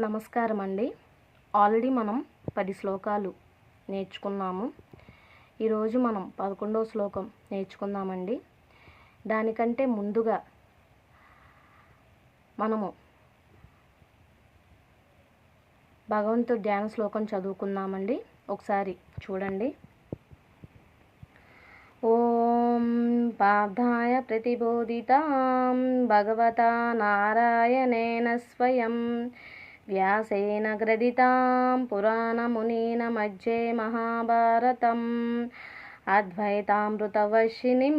నమస్కారం అండి ఆల్రెడీ మనం పది శ్లోకాలు నేర్చుకున్నాము. ఈరోజు మనం పదకొండవ శ్లోకం నేర్చుకుందామండి. దానికంటే ముందుగా మనము భగవంతుడు ధ్యాన శ్లోకం చదువుకుందామండి. ఒకసారి చూడండి. ఓం పార్థాయ ప్రతిబోధితాం భగవతా నారాయణేన స్వయం వ్యాసేన గ్రథితాం పురాణమునీన మధ్యే మహాభారతం. అద్వైతామృతవర్షిణిం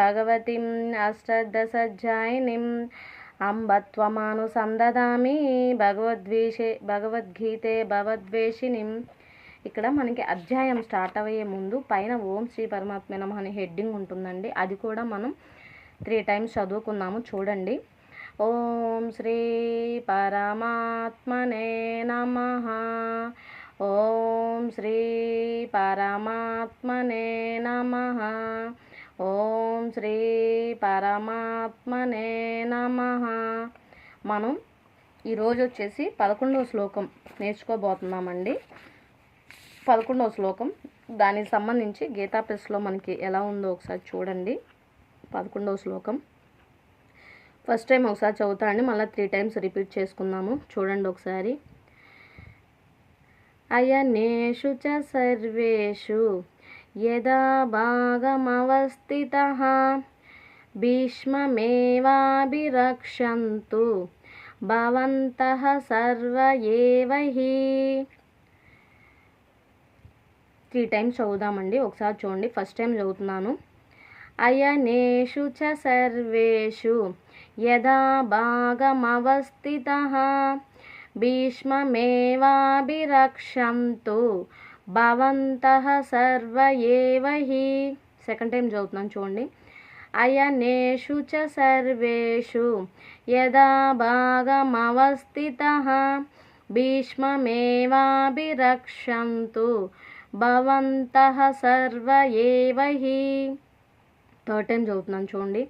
భగవతిం అష్టదశధ్యాయినిం అంబత్వమానుసందదామి భగవద్వేషే భగవద్గీతే భగవద్వేషిణిం ఇక్కడ మనకి అధ్యాయం స్టార్ట్ అయ్యే ముందు పైన ఓం శ్రీ పరమాత్మ నమ అనే హెడ్డింగ్ ఉంటుందండి. అది కూడా మనం త్రీ టైమ్స్ చదువుకున్నాము చూడండి. ఓం శ్రీ పరమాత్మనే నమ. ఓం శ్రీ పరమాత్మనే నమ. ఓం శ్రీ పరమాత్మనే నమ. మనం ఈరోజు వచ్చేసి పదకొండవ శ్లోకం నేర్చుకోబోతున్నామండి. పదకొండవ శ్లోకం దానికి సంబంధించి గీతా ప్రెస్లో మనకి ఎలా ఉందో ఒకసారి చూడండి. పదకొండవ శ్లోకం. ఫస్ట్ టైం ఒకసారి చదువుతా అండి మళ్ళీ త్రీ టైమ్స్ రిపీట్ చేసుకుందాము. చూడండి ఒకసారి. అయనేషు చ సర్వేషు యదా భాగమవస్థిత భీష్మమేవాభిరక్షంతు భవంతః సర్వ ఏవ త్రీ టైమ్స్ చదువుదామండి ఒకసారి చూడండి. ఫస్ట్ టైం చదువుతున్నాను. అయనేషు చ సర్వేషు యదా భాగమవస్థిత. భీష్మమేవాభిరక్షంతు భవంతః సర్వ ఏవ హి. సెకండ్ టైం చదువుతున్నాను చూడండి. అయనేషు చ సర్వేషు యదా భాగమవస్థిత. భీష్మమేవాభిరక్షంతు భవంతః సర్వ ఏవ హి. థర్డ్ టైం చదువుతున్నాను చూడండి.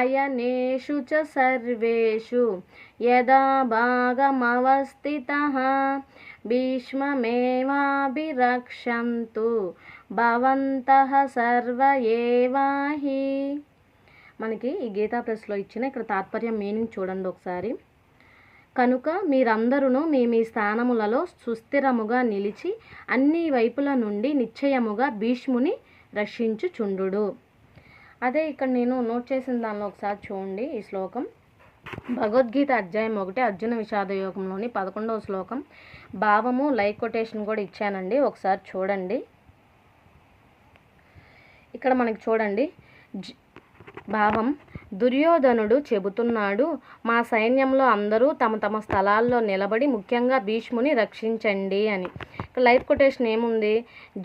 అయనేషు చ సర్వేషు యదా భాగమవస్థిత భీష్మమేవాభిరక్షంతు భవంతః సర్వ ఏవాహి మనకి ఈ గీతా ప్రెస్లో ఇచ్చిన ఇక్కడ తాత్పర్యం మీనింగ్ చూడండి ఒకసారి. కనుక మీరందరూ మీ మీ స్థానములలో సుస్థిరముగా నిలిచి అన్ని వైపుల నుండి నిశ్చయముగా భీష్ముని రక్షించుచుండు అదే ఇక్కడ నేను నోట్ చేసిన దానిలో ఒకసారి చూడండి ఈ శ్లోకం. భగవద్గీత అధ్యాయం ఒకటి అర్జున విషాద యోగంలోని పదకొండవ శ్లోకం. భావము లైక్ కొటేషన్ కూడా ఇచ్చానండి. ఒకసారి చూడండి. ఇక్కడ మనకి చూడండి. భావం దుర్యోధనుడు చెబుతున్నాడు మా సైన్యంలో అందరూ తమ తమ స్థలాల్లో నిలబడి ముఖ్యంగా భీష్ముని రక్షించండి అని. లైఫ్ కొటేషన్ ఏముంది?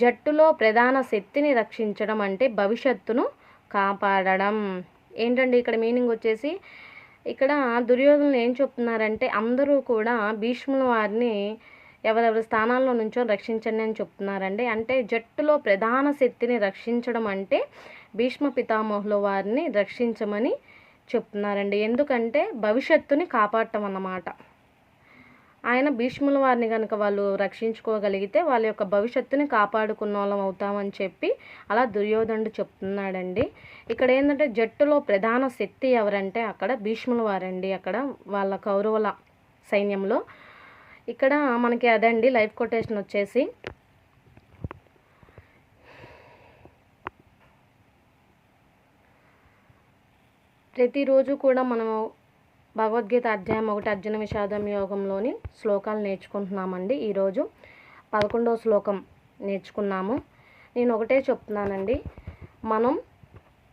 జట్టులో ప్రధాన శక్తిని రక్షించడం అంటే భవిష్యత్తును కాపాడడం. ఏంటండి ఇక్కడ మీనింగ్ వచ్చేసి? ఇక్కడ దుర్యోధనులు ఏం చెప్తున్నారంటే అందరూ కూడా భీష్ముల వారిని ఎవరెవరి స్థానాల్లో నుంచో రక్షించండి అని చెప్తున్నారండి. అంటే జట్టులో ప్రధాన శక్తిని రక్షించడం అంటే భీష్మ పితామహుల వారిని రక్షించమని చెప్తున్నారండి. ఎందుకంటే భవిష్యత్తుని కాపాడటం అన్నమాట. ఆయన భీష్ముల వారిని కనుక వాళ్ళు రక్షించుకోగలిగితే వాళ్ళ యొక్క భవిష్యత్తుని కాపాడుకున్న వాళ్ళం అవుతామని చెప్పి అలా దుర్యోధనుడు చెప్తున్నాడండి. ఇక్కడ ఏంటంటే జట్టులో ప్రధాన శక్తి ఎవరంటే అక్కడ భీష్ముల వారండి. అక్కడ వాళ్ళ కౌరవుల సైన్యంలో. ఇక్కడ మనకి అదండి లైఫ్ కొటేషన్ వచ్చేసి. ప్రతిరోజు కూడా మనము భగవద్గీత అధ్యాయం ఒకటి అర్జున విషాదం యోగంలోని శ్లోకాలు నేర్చుకుంటున్నామండి. ఈరోజు పదకొండవ శ్లోకం నేర్చుకున్నాము. నేను ఒకటే చెప్తున్నానండి. మనం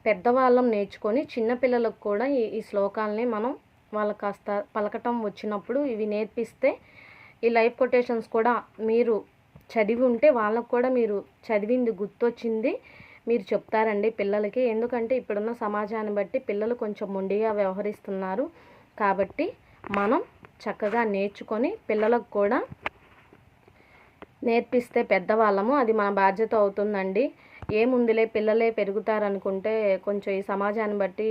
పెద్దవాళ్ళం నేర్చుకొని చిన్నపిల్లలకు కూడా ఈ ఈ శ్లోకాలని మనం వాళ్ళకి కాస్త పలకటం వచ్చినప్పుడు ఇవి నేర్పిస్తే ఈ లైఫ్ కొటేషన్స్ కూడా మీరు చదివి ఉంటే వాళ్ళకు కూడా మీరు చదివింది గుర్తొచ్చింది మీరు చెప్తారండి పిల్లలకి. ఎందుకంటే ఇప్పుడున్న సమాజాన్ని బట్టి పిల్లలు కొంచెం మొండిగా వ్యవహరిస్తున్నారు. కాబట్టి మనం చక్కగా నేర్చుకొని పిల్లలకు కూడా నేర్పిస్తే పెద్దవాళ్ళము అది మన బాధ్యత అవుతుందండి. ఏముందిలే పిల్లలే పెరుగుతారనుకుంటే కొంచెం ఈ సమాజాన్ని బట్టి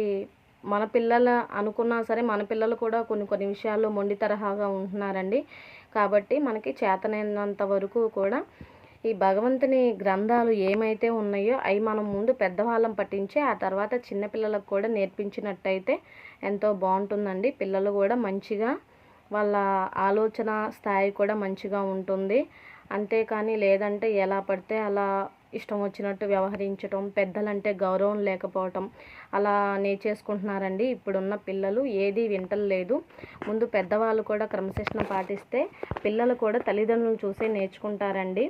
మన పిల్లలు అనుకున్నా సరే మన పిల్లలు కూడా కొన్ని కొన్ని విషయాల్లో మొండి తరహాగా ఉంటున్నారండి. కాబట్టి మనకి చేతనైనంత వరకు కూడా ఈ భగవంతుని గ్రంథాలు ఏమైతే ఉన్నాయో అవి మనం ముందు పెద్దవాళ్ళం పట్టించి ఆ తర్వాత చిన్నపిల్లలకు కూడా నేర్పించినట్టయితే ఎంతో బాగుంటుందండి. పిల్లలు కూడా మంచిగా వాళ్ళ ఆలోచన స్థాయి కూడా మంచిగా ఉంటుంది. అంతేకాని లేదంటే ఎలా పడితే అలా ఇష్టం వచ్చినట్టు వ్యవహరించటం పెద్దలంటే గౌరవం లేకపోవటం అలా నేర్చేసుకుంటున్నారండి ఇప్పుడున్న పిల్లలు ఏది వింటలేదు ముందు పెద్దవాళ్ళు కూడా క్రమశిక్షణ పాటిస్తే పిల్లలు కూడా తల్లిదండ్రులను చూసే నేర్చుకుంటారండి.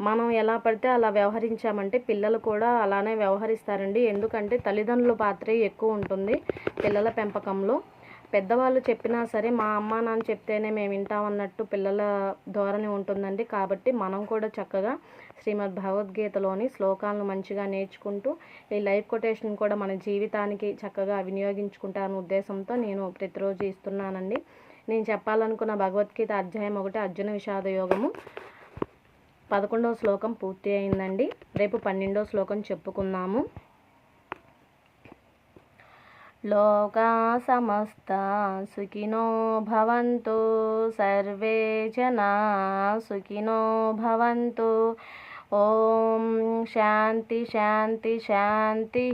మనం ఎలా పడితే అలా వ్యవహరించామంటే పిల్లలు కూడా అలానే వ్యవహరిస్తారండి. ఎందుకంటే తల్లిదండ్రుల పాత్రే ఎక్కువ ఉంటుంది పిల్లల పెంపకంలో. పెద్దవాళ్ళు చెప్పినా సరే మా అమ్మ నాన్న చెప్తేనే మేము వింటామన్నట్టు పిల్లల ధోరణి ఉంటుందండి. కాబట్టి మనం కూడా చక్కగా శ్రీమద్ భగవద్గీతలోని శ్లోకాలను మంచిగా నేర్చుకుంటూ ఈ లైఫ్ కొటేషన్ కూడా మన జీవితానికి చక్కగా వినియోగించుకుంటాను ఉద్దేశంతో నేను ప్రతిరోజు ఇస్తున్నానండి. నేను చెప్పాలనుకున్న భగవద్గీత అధ్యాయం ఒకటి అర్జున విషాద యోగము. పదకొండవ శ్లోకం పూర్తి అయిందండి. రేపు పన్నెండవ శ్లోకం చెప్పుకుందాము. లోకా సమస్త సుఖినో భవంతు సర్వే జనా సుఖినో భవంతు. ఓం శాంతి శాంతి శాంతి.